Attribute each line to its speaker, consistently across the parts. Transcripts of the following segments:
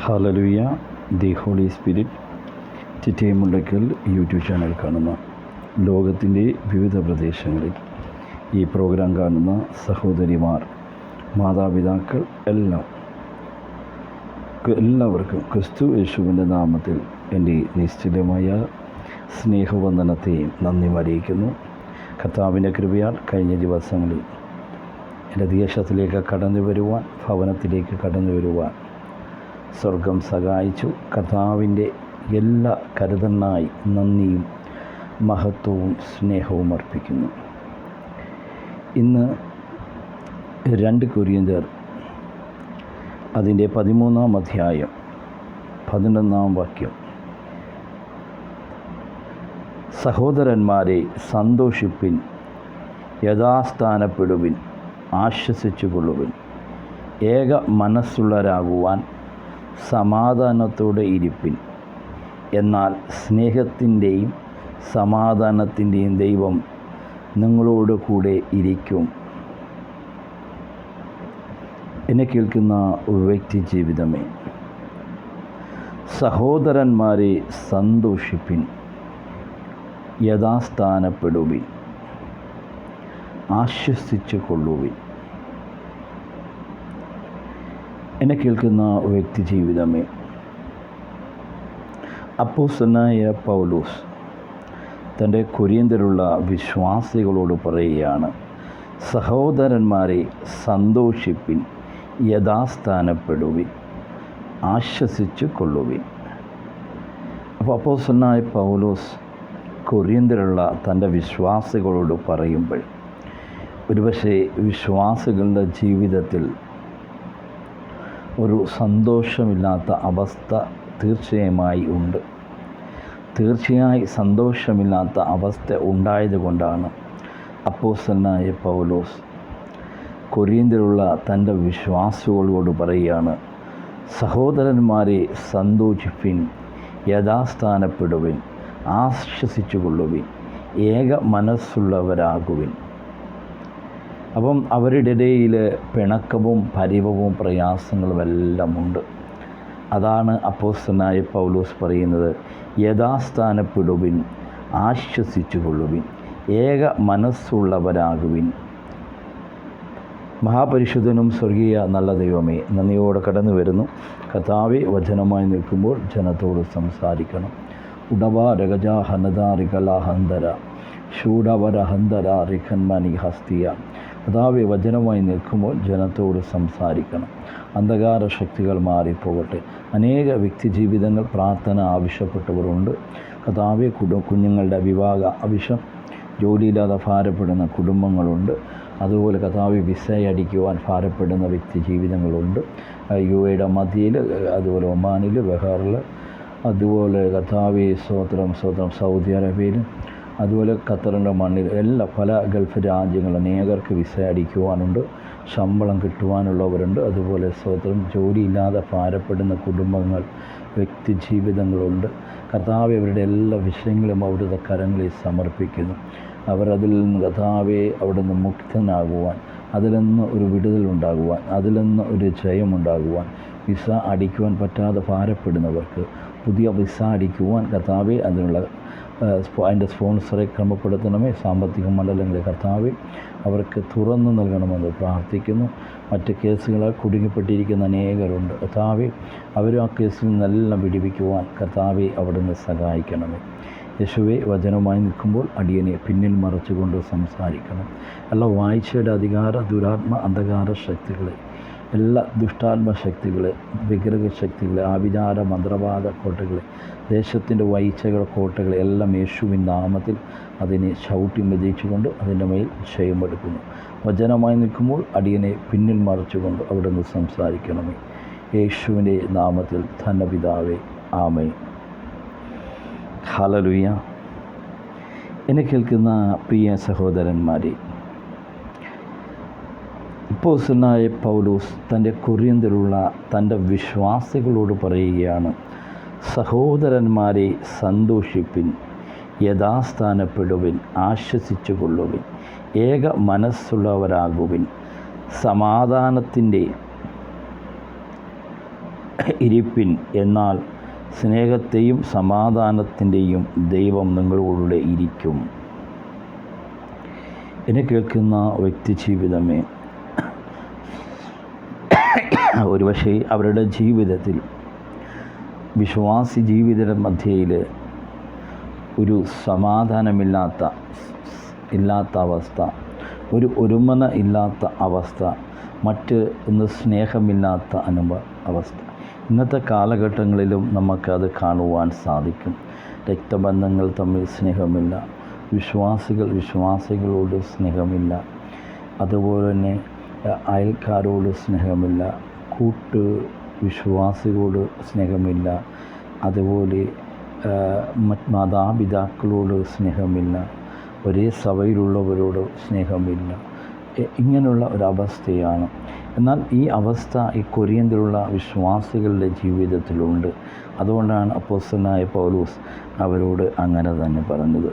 Speaker 1: Hallelujah the holy spirit Chittayamundakkal YouTube channel കാണുന്ന ലോകത്തിന്റെ വിവിധ പ്രദേശങ്ങളിൽ ഈ പ്രോഗ്രാം കാണുന്ന സഹോദരിമാർ മാതാപിതാക്കൾ എല്ലാം എല്ലാവർക്കും ക്രിസ്തു യേശുവിന്റെ നാമത്തിൽ എന്റെ നിശ്ചിതമായ സ്നേഹവന്ദനത്തെയും നന്ദി അറിയിക്കുന്നു. കർത്താവിന്റെ കൃപയാൽ കഴിഞ്ഞ ദിവസങ്ങളിൽ എന്റെ ദേശത്തിലേക്ക് കടന്നു വരുവാൻ ഭവനത്തിലേക്ക് കടന്നു വരുവാൻ സ്വർഗം സഹായിച്ചു. കർത്താവിന്റെ എല്ലാ കരുതണ്ണായി നന്ദിയും മഹത്വവും സ്നേഹവും അർപ്പിക്കുന്നു. ഇന്ന് രണ്ട് കുര്യന്തർ അതിന്റെ പതിമൂന്നാം അധ്യായം പതിനൊന്നാം വാക്യം. സഹോദരന്മാരെ സന്തോഷിപ്പിൻ യഥാസ്ഥാനപ്പെടുവിൻ ആശ്വസിച്ചു കൊള്ളുവിൻ ഏക മനസ്സുള്ളവരാകുവാൻ സമാധാനത്തോടെ ഇരിപ്പിൻ. എന്നാൽ സ്നേഹത്തിന്റെയും സമാധാനത്തിന്റെയും ദൈവം നിങ്ങളോട് കൂടെ ഇരിക്കും. എന്നെ കേൾക്കുന്ന വ്യക്തി ജീവിതമേ സഹോദരന്മാരെ സന്തോഷിപ്പിൻ യഥാസ്ഥാനപ്പെടുവിൻ ആശ്വസിച്ചു കൊള്ളുവിൻ എന്നെ കേൾക്കുന്ന വ്യക്തി ജീവിതമേ. അപ്പോസനായ പൗലോസ് തന്റെ കൊരിയന്തലുള്ള വിശ്വാസികളോട് പറയുകയാണ് സഹോദരന്മാരെ സന്തോഷിപ്പിൻ യഥാസ്ഥാനപ്പെടുവിൻ ആശ്വസിച്ചു കൊള്ളുവിൻ. അപ്പോൾ അപ്പോസനായ പൗലോസ് കൊറിയന്തലുള്ള തന്റെ വിശ്വാസികളോട് പറയുമ്പോൾ ഒരുപക്ഷെ വിശ്വാസികളുടെ ജീവിതത്തിൽ ഒരു സന്തോഷമില്ലാത്ത അവസ്ഥ തീർച്ചയായി ഉണ്ട്. തീർച്ചയായി സന്തോഷമില്ലാത്ത അവസ്ഥ ഉണ്ടായതുകൊണ്ടാണ് അപ്പോസനായ പൗലോസ് കൊരിയന്തിലുള്ള തന്റെ വിശ്വാസികളോട് പറയുകയാണ് സഹോദരന്മാരെ സന്തോഷിപ്പിൻ യഥാസ്ഥാനപ്പെടുവിൻ ആശ്വസിച്ചു കൊള്ളുവിൻ ഏക മനസ്സുള്ളവരാകുവിൻ. അപ്പം അവരുടെ ഇടയിൽ പിണക്കവും പരിവവും പ്രയാസങ്ങളും എല്ലാം ഉണ്ട് അതാണ് അപ്പോസ്തനായ പൗലോസ് പറയുന്നത് യഥാസ്ഥാനപ്പെടുവിൻ ആശ്വസിച്ചു കൊള്ളുവിൻ ഏക മനസ്സുള്ളവരാകുവിൻ. മഹാപരിശുദ്ധനും സ്വർഗീയ നല്ല ദൈവമേ നന്ദിയോടെ കടന്നു വരുന്നു. കഥാവി വചനമായി നിൽക്കുമ്പോൾ ജനത്തോട് സംസാരിക്കണം. ഉടവ രഗജ ഹനദ റികല ഹന്തര ഷൂഡവര ഹന്തര റിഖന്മനി ഹസ്തിയ കഥാവെ വചനമായി നിൽക്കുമ്പോൾ ജനത്തോട് സംസാരിക്കണം. അന്ധകാര ശക്തികൾ മാറിപ്പോകട്ടെ. അനേക വ്യക്തി ജീവിതങ്ങൾ പ്രാർത്ഥന ആവശ്യപ്പെട്ടവരുണ്ട്. കഥാവെ കുടു കുഞ്ഞുങ്ങളുടെ വിവാഹ ആവശ്യം ജോലിയില്ലാതെ ഭാരപ്പെടുന്ന കുടുംബങ്ങളുണ്ട്. അതുപോലെ കഥാവി വിസയടിക്കുവാൻ ഭാരപ്പെടുന്ന വ്യക്തി ജീവിതങ്ങളുണ്ട്. യു എയുടെ മതിയിൽ അതുപോലെ ഒമാനിൽ ബഹാറിൽ അതുപോലെ കഥാവി സ്വോത്രം സ്വോത്രം സൗദി അറേബ്യയിലും അതുപോലെ ഖത്തറിന്റെ മണ്ണിൽ എല്ലാ പല ഗൾഫ് രാജ്യങ്ങളും അനേകർക്ക് വിസ അടിക്കുവാനുണ്ട് ശമ്പളം കിട്ടുവാനുള്ളവരുണ്ട്. അതുപോലെ സ്വതന്ത്രം ജോലിയില്ലാതെ ഭാരപ്പെടുന്ന കുടുംബങ്ങൾ വ്യക്തി ജീവിതങ്ങളുണ്ട്. കർത്താവ് അവരുടെ എല്ലാ വിഷയങ്ങളും അവിടുത്തെ കരങ്ങളിൽ സമർപ്പിക്കുന്നു. അവർ അതിൽ നിന്ന് കഥാവെ അവിടെ നിന്ന് മുക്തനാകുവാൻ അതിൽ നിന്ന് ഒരു വിടുതലുണ്ടാകുവാൻ അതിൽ നിന്ന് ഒരു ജയമുണ്ടാകുവാൻ വിസ അടിക്കുവാൻ പറ്റാതെ ഭാരപ്പെടുന്നവർക്ക് പുതിയ വിസ അടിക്കുവാൻ കർത്താവെ അതിനുള്ള അതിന്റെ സ്പോൺസറെ ക്രമപ്പെടുത്തണമേ. സാമ്പത്തിക മണ്ഡലങ്ങളെ കർത്താവെ അവർക്ക് തുറന്നു നൽകണമെന്ന് പ്രാർത്ഥിക്കുന്നു. മറ്റ് കേസുകളാൽ കുടുങ്ങിപ്പെട്ടിരിക്കുന്ന അനേകരുണ്ട്. കർത്താവെ അവരും ആ കേസിൽ നിന്നെല്ലാം വിടിവിക്കുവാൻ കർത്താവെ അവിടുന്ന് സഹായിക്കണമേ. യേശുവെ വചനമായി നിൽക്കുമ്പോൾ അടിയനെ പിന്നിൽ മറച്ചുകൊണ്ട് സംസാരിക്കണം. അല്ല വായിച്ചയുടെ അധികാര ദുരാത്മ അന്ധകാര ശക്തികളെ എല്ലാ ദുഷ്ടാത്മ ശക്തികളെ വിഗ്രഹ ശക്തികളെ ആവിചാര മന്ത്രവാദ കോട്ടകളെ ദേശത്തിന്റെ വൈച്ചകൾ കോട്ടകളെ എല്ലാം യേശുവിൻ നാമത്തിൽ അതിനെ ചവിട്ടി മെതിച്ചുകൊണ്ട് അതിന്റെ മേൽ ക്ഷയമെടുക്കുന്നു വചനമായി നിൽക്കുമ്പോൾ അടിയനെ പിന്നിൽ മറിച്ചുകൊണ്ട് അവിടെ നിന്ന് സംസാരിക്കണമേ. യേശുവിന്റെ നാമത്തിൽ തന്നെ പിതാവേ ആമേ ഹലലുയ എന്നെ കേൾക്കുന്ന പ്രിയ സഹോദരന്മാരെ ഇപ്പോസനായ പൗലൂസ് തന്റെ കൊറിയന്തിലുള്ള തന്റെ വിശ്വാസികളോട് പറയുകയാണ് സഹോദരന്മാരെ സന്തോഷിപ്പിൻ യഥാസ്ഥാനപ്പെടുവിൻ ആശ്വസിച്ചു കൊള്ളുവിൻ ഏക മനസ്സുള്ളവരാകുവിൻ സമാധാനത്തിന്റെ ഇരിപ്പിൻ എന്നാൽ സ്നേഹത്തെയും സമാധാനത്തിന്റെയും ദൈവം നിങ്ങളോടുകൂടെ ഇരിക്കും. എന്നെ കേൾക്കുന്ന വ്യക്തി ജീവിതമേ ഒരുപക്ഷെ അവരുടെ ജീവിതത്തിൽ വിശ്വാസി ജീവിത മധ്യയിൽ ഒരു സമാധാനമില്ലാത്ത ഇല്ലാത്ത അവസ്ഥ ഒരു ഒരുമന ഇല്ലാത്ത അവസ്ഥ മറ്റ് ഒന്ന് സ്നേഹമില്ലാത്ത അനുഭവ അവസ്ഥ. ഇന്നത്തെ കാലഘട്ടങ്ങളിലും നമുക്കത് കാണുവാൻ സാധിക്കും. രക്തബന്ധങ്ങൾ തമ്മിൽ സ്നേഹമില്ല. വിശ്വാസികൾ വിശ്വാസികളോട് സ്നേഹമില്ല. അതുപോലെ തന്നെ അയൽക്കാരോട് സ്നേഹമില്ല. കൂട്ട് വിശ്വാസികളോട് സ്നേഹമില്ല. അതുപോലെ മാതാപിതാക്കളോട് സ്നേഹമില്ല. ഒരേ സഭയിലുള്ളവരോട് സ്നേഹമില്ല. ഇങ്ങനെയുള്ള ഒരവസ്ഥയാണ്. എന്നാൽ ഈ അവസ്ഥ ഈ കൊരിയന്തിലുള്ള വിശ്വാസികളുടെ ജീവിതത്തിലുണ്ട്. അതുകൊണ്ടാണ് അപ്പോസ്റ്റനായ പൗലൂസ് അവരോട് അങ്ങനെ തന്നെ പറഞ്ഞത്.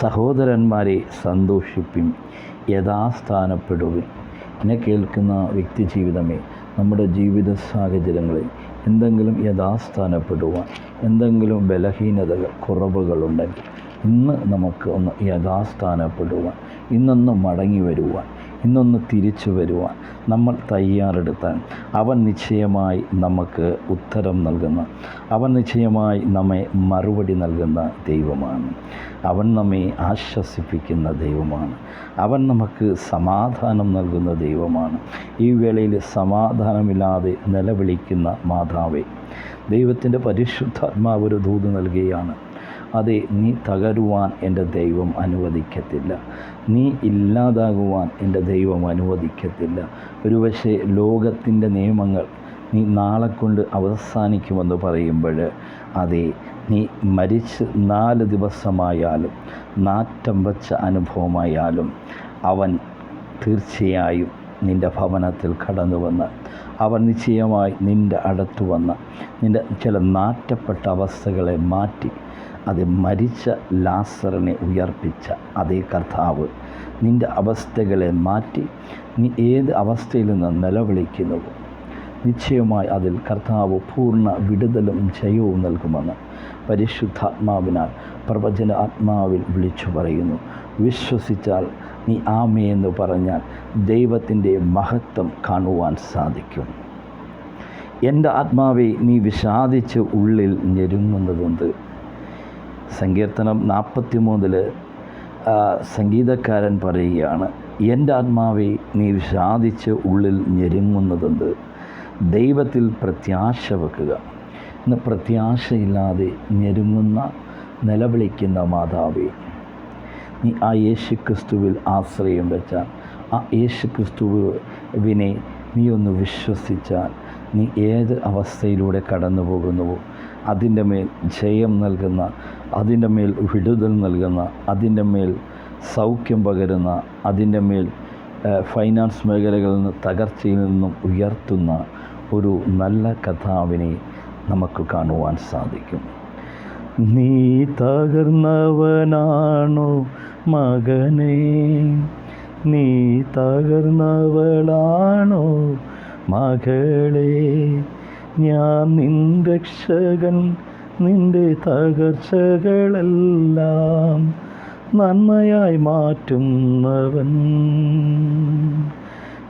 Speaker 1: സഹോദരന്മാരെ സന്തോഷിപ്പിൻ യഥാസ്ഥാനപ്പെടുവിൻ. എന്നെ കേൾക്കുന്ന വ്യക്തി ജീവിതമേ നമ്മുടെ ജീവിത സാഹചര്യങ്ങളിൽ എന്തെങ്കിലും യഥാസ്ഥാനപ്പെടുവാൻ എന്തെങ്കിലും ബലഹീനതകൾ കുറവുകളുണ്ടെങ്കിൽ ഇന്ന് നമുക്ക് ഒന്ന് യഥാസ്ഥാനപ്പെടുവാൻ ഇന്നൊന്ന് മടങ്ങി വരുവാൻ ഇന്നൊന്ന് തിരിച്ചു വരുവാൻ നമ്മൾ തയ്യാറെടുത്താൽ അവൻ നിശ്ചയമായി നമുക്ക് ഉത്തരം നൽകുന്ന അവൻ നിശ്ചയമായി നമ്മെ മറുപടി നൽകുന്ന ദൈവമാണ്. അവൻ നമ്മെ ആശ്വസിപ്പിക്കുന്ന ദൈവമാണ്. അവൻ നമുക്ക് സമാധാനം നൽകുന്ന ദൈവമാണ്. ഈ വേളയിൽ സമാധാനമില്ലാതെ നിലവിളിക്കുന്ന മാതാവേ ദൈവത്തിന്റെ പരിശുദ്ധാത്മാവ് ഒരു ദൂത് നൽകുകയാണ്. അതെ നീ തകരുവാൻ എന്റെ ദൈവം അനുവദിക്കത്തില്ല. നീ ഇല്ലാതാകുവാൻ എന്റെ ദൈവം അനുവദിക്കത്തില്ല. ഒരുപക്ഷെ ലോകത്തിന്റെ നിയമങ്ങൾ നീ നാളെ കൊണ്ട് അവസാനിക്കുമെന്ന് പറയുമ്പോൾ അതെ നീ മരിച്ച് നാല് ദിവസമായാലും നാറ്റം വച്ച അനുഭവമായാലും അവൻ തീർച്ചയായും നിന്റെ ഭവനത്തിൽ കടന്നു വന്ന് അവൻ നിശ്ചയമായി നിന്റെ അടുത്ത് വന്ന് നിന്റെ ചില നാറ്റപ്പെട്ട അവസ്ഥകളെ മാറ്റി അത് മരിച്ച ലാസറിനെ ഉയർപ്പിച്ച അതേ കർത്താവ്. നിന്റെ അവസ്ഥകളെ മാറ്റി നീ ഏത് അവസ്ഥയിൽ നിന്ന് നിലവിളിക്കുന്നുവോ നിശ്ചയമായി അതിൽ കർത്താവ് പൂർണ വിടുതലും ജയവും നൽകുമെന്ന് പരിശുദ്ധാത്മാവിനാൽ പ്രവചന ആത്മാവിൽ വിളിച്ചു പറയുന്നു. വിശ്വസിച്ചാൽ നീ ആമയെന്ന് പറഞ്ഞാൽ ദൈവത്തിന്റെ മഹത്വം കാണുവാൻ സാധിക്കും. എന്റെ ആത്മാവെ നീ വിഷാദിച്ച് ഉള്ളിൽ ഞെരുങ്ങുന്നതുണ്ട്. സങ്കീർത്തനം നാൽപ്പത്തി മൂന്നിൽ സംഗീതക്കാരൻ പറയുകയാണ് എന്റെ ആത്മാവെ നീ വിഷാദിച്ച് ഉള്ളിൽ ഞെരുങ്ങുന്നതുണ്ട് ദൈവത്തിൽ പ്രത്യാശ വെക്കുക. ഇന്ന് പ്രത്യാശയില്ലാതെ ഞെരുങ്ങുന്ന നിലവിളിക്കുന്ന മാതാവേ നീ ആ യേശു ക്രിസ്തുവിൽ ആശ്രയം വെച്ചാൽ ആ യേശു ക്രിസ്തുവിനെ നീ ഒന്ന് വിശ്വസിച്ചാൽ നീ ഏത് അവസ്ഥയിലൂടെ കടന്നു പോകുന്നുവോ അതിന്റെ മേൽ ജയം നൽകുന്ന അതിന്റെ മേൽ വിടുതൽ നൽകുന്ന അതിന്റെ മേൽ സൗഖ്യം പകരുന്ന അതിന്റെ മേൽ ഫൈനാൻസ് മേഖലകളിൽ നിന്ന് തകർച്ചയിൽ നിന്നും ഉയർത്തുന്ന ഒരു നല്ല കഥാവിനെ നമുക്ക് കാണുവാൻ സാധിക്കും. നീ തകർന്നവനാണോ മകനെ? നീ തകർന്നവളാണോ മകളെ? ഞാൻ രക്ഷകൻ നിന്റെ തകർച്ചകളെല്ലാം നന്മയായി മാറ്റുന്നവൻ.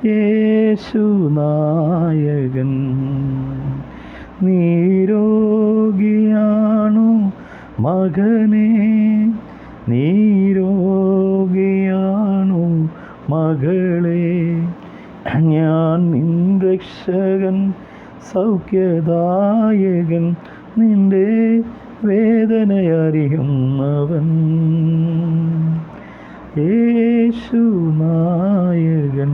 Speaker 1: യേശു നായകൻ നീരോഗിയാണു മകനെ. നീരോഗിയാണു മകളെ. ഞാൻ രക്ഷകൻ സൗഖ്യദായകൻ നിന്റെ വേദനയറിയുന്നവൻ. യേശു നായകൻ.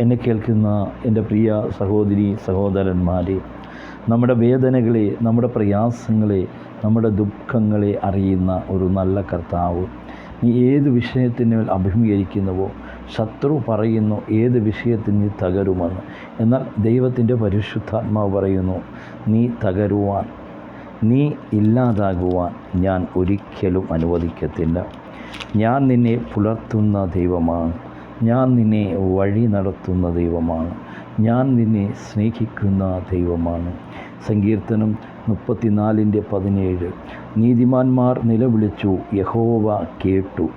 Speaker 1: എന്നെ കേൾക്കുന്ന എന്റെ പ്രിയ സഹോദരി സഹോദരന്മാരെ നമ്മുടെ വേദനകളെ നമ്മുടെ പ്രയാസങ്ങളെ നമ്മുടെ ദുഃഖങ്ങളെ അറിയുന്ന ഒരു നല്ല കർത്താവ് നീ ഏത് വിഷയത്തിന്മേൽ അഭിമുഖീകരിക്കുന്നുവോ ശത്രു പറയുന്നു ഏത് വിഷയത്തിൽ നീ തകരുമെന്ന്. എന്നാൽ ദൈവത്തിന്റെ പരിശുദ്ധാത്മാവ് പറയുന്നു നീ തകരുവാൻ നീ ഇല്ലാതാകുവാൻ ഞാൻ ഒരിക്കലും അനുവദിക്കത്തില്ല. ഞാൻ നിന്നെ പുലർത്തുന്ന ദൈവമാണ് ഞാൻ നിന്നെ വഴി നടത്തുന്ന ദൈവമാണ് ഞാൻ നിന്നെ സ്നേഹിക്കുന്ന ദൈവമാണ്. സങ്കീർത്തനം മുപ്പത്തിനാലിന്റെ പതിനേഴ്. നീതിമാന്മാർ നിലവിളിച്ചു യഹോവ കേട്ടു.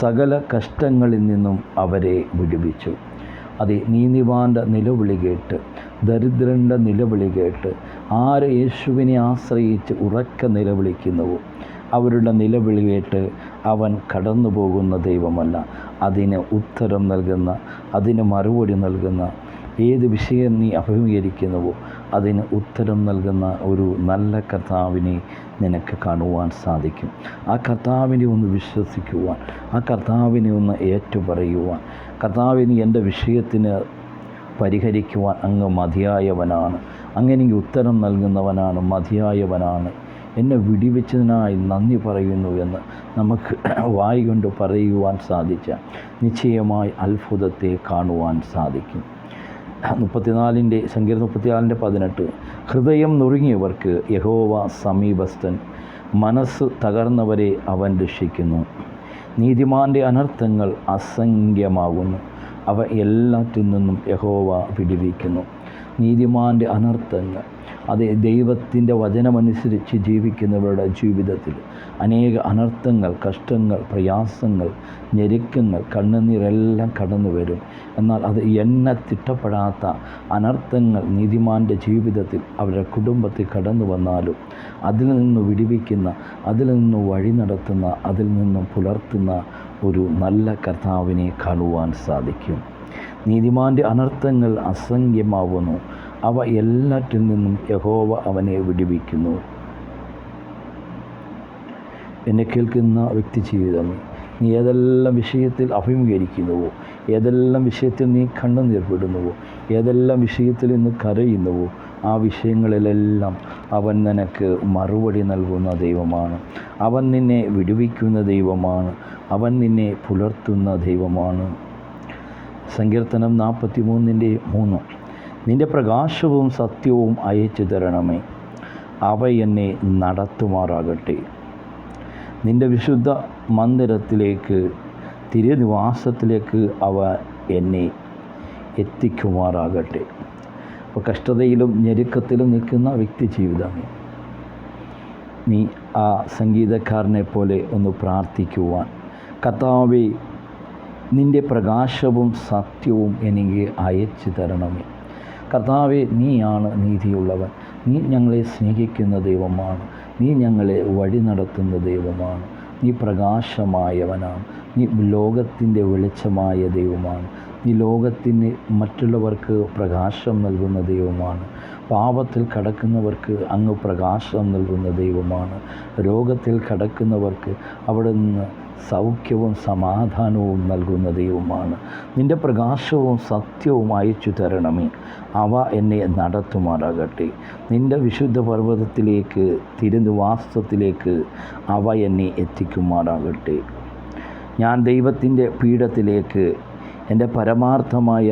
Speaker 1: സകല കഷ്ടങ്ങളിൽ നിന്നും അവരെ വിടുവിച്ചു. അതെ നീതിമാന്റെ നിലവിളി കേട്ട് ദരിദ്രന്റെ നിലവിളി കേട്ട് ആര് യേശുവിനെ ആശ്രയിച്ച് ഉറക്ക നിലവിളിക്കുന്നുവോ അവരുടെ നിലവിളി കേട്ട് അവൻ കടന്നു പോകുന്ന ദൈവമല്ല. അതിന് ഉത്തരം നൽകുന്ന അതിന് മറുപടി നൽകുന്ന ഏത് വിഷയം നീ അഭിമുഖീകരിക്കുന്നുവോ അതിന് ഉത്തരം നൽകുന്ന ഒരു നല്ല കർത്താവിനെ നിനക്ക് കാണുവാൻ സാധിക്കും. ആ കർത്താവിനെ ഒന്ന് വിശ്വസിക്കുവാൻ ആ കർത്താവിനെ ഒന്ന് ഏറ്റുപറയുവാൻ കർത്താവിന് എന്റെ വിഷയത്തിന് പരിഹരിക്കുവാൻ അങ്ങ് മതിയായവനാണ്. അങ്ങനെ ഉത്തരം നൽകുന്നവനാണ് മതിയായവനാണ്. എന്നെ വിടിവെച്ചതിനായി നന്ദി പറയുന്നു എന്ന് നമുക്ക് വായി കൊണ്ട് പറയുവാൻ സാധിച്ച നിശ്ചയമായി അത്ഭുതത്തെ കാണുവാൻ സാധിക്കും. മുപ്പത്തിനാലിന്റെ സങ്കീർത്തനം മുപ്പത്തിനാലിന്റെ പതിനെട്ട്. ഹൃദയം നുറുങ്ങിയവർക്ക് യഹോവ സമീപസ്ഥൻ മനസ്സ് തകർന്നവരെ അവൻ രക്ഷിക്കുന്നു. നീതിമാന്റെ അനർത്ഥങ്ങൾ അസംഖ്യമാകുന്നു. അവ എല്ലാറ്റിൽ നിന്നും യഹോവ പിടിവിക്കുന്നു നീതിമാന്റെ അനർത്ഥങ്ങൾ അത് ദൈവത്തിന്റെ വചനമനുസരിച്ച് ജീവിക്കുന്നവരുടെ ജീവിതത്തിൽ അനേക അനർത്ഥങ്ങൾ കഷ്ടങ്ങൾ പ്രയാസങ്ങൾ ഞെരുക്കങ്ങൾ കണ്ണുനീരെല്ലാം കടന്നു വരും. എന്നാൽ അത് എണ്ണ തിട്ടപ്പെടാത്ത അനർത്ഥങ്ങൾ നീതിമാന്റെ ജീവിതത്തിൽ അവരുടെ കുടുംബത്തിൽ കടന്നു വന്നാലും അതിൽ നിന്ന് വിടിവിക്കുന്ന അതിൽ നിന്ന് വഴി നടത്തുന്ന അതിൽ നിന്നും പുലർത്തുന്ന ഒരു നല്ല കർത്താവിനെ കാണുവാൻ സാധിക്കും. നീതിമാന്റെ അനർത്ഥങ്ങൾ അസംഖ്യമാവുന്നു. അവ എല്ലാറ്റിൽ നിന്നും യഹോവ അവനെ വിടിവിക്കുന്നു. എന്നെ കേൾക്കുന്ന വ്യക്തി ജീവിതമേ നീ ഏതെല്ലാം വിഷയത്തിൽ അഭിമുഖീകരിക്കുന്നുവോ? ഏതെല്ലാം വിഷയത്തിൽ നീ കണ്ണുനീർപ്പെടുന്നുവോ ഏതെല്ലാം വിഷയത്തിൽ നിന്ന് കരയുന്നുവോ? ആ വിഷയങ്ങളിലെല്ലാം അവൻ നിനക്ക് മറുപടി നൽകുന്ന ദൈവമാണ്. അവൻ നിന്നെ വിടുവിക്കുന്ന ദൈവമാണ്. അവൻ നിന്നെ പുലർത്തുന്ന ദൈവമാണ്. സങ്കീർത്തനം നാൽപ്പത്തി മൂന്നിന്റെ മൂന്ന്. നിന്റെ പ്രകാശവും സത്യവും അയച്ചു തരണമേ. അവ എന്നെ നടത്തുമാറാകട്ടെ. നിന്റെ വിശുദ്ധ മന്ദിരത്തിലേക്ക് തിരുനിവാസത്തിലേക്ക് അവ എന്നെ എത്തിക്കുമാറാകട്ടെ. അപ്പോൾ കഷ്ടതയിലും ഞെരുക്കത്തിലും നിൽക്കുന്ന വ്യക്തി ജീവിതമേ നീ ആ സംഗീതക്കാരനെ പോലെ ഒന്ന് പ്രാർത്ഥിക്കുവാൻ. കർത്താവെ നിന്റെ പ്രകാശവും സത്യവും എനിക്ക് അയച്ചു തരണമേ. കർത്താവെ നീയാണ് നീതിയുള്ളവൻ. നീ ഞങ്ങളെ സ്നേഹിക്കുന്ന ദൈവമാണ്. നീ ഞങ്ങളെ വഴി നടത്തുന്ന ദൈവമാണ്. നീ പ്രകാശമായവനാണ്. നീ ലോകത്തിന്റെ വെളിച്ചമായ ദൈവമാണ്. നീ ലോകത്തിന് മറ്റുള്ളവർക്ക് പ്രകാശം നൽകുന്ന ദൈവമാണ്. പാപത്തിൽ കടക്കുന്നവർക്ക് അങ്ങ് പ്രകാശം നൽകുന്ന ദൈവമാണ്. രോഗത്തിൽ കടക്കുന്നവർക്ക് അവിടെ നിന്ന് സൗഖ്യവും സമാധാനവും നൽകുന്ന ദൈവമാണ്. നിന്റെ പ്രകാശവും സത്യവും അയച്ചു തരണമേ. അവ എന്നെ നടത്തുമാറാകട്ടെ. നിന്റെ വിശുദ്ധ പർവതത്തിലേക്ക് തിരുനിവാസത്തിലേക്ക് അവ എന്നെ എത്തിക്കുമാറാകട്ടെ. ഞാൻ ദൈവത്തിന്റെ പീഠത്തിലേക്ക് എന്റെ പരമാർത്ഥമായ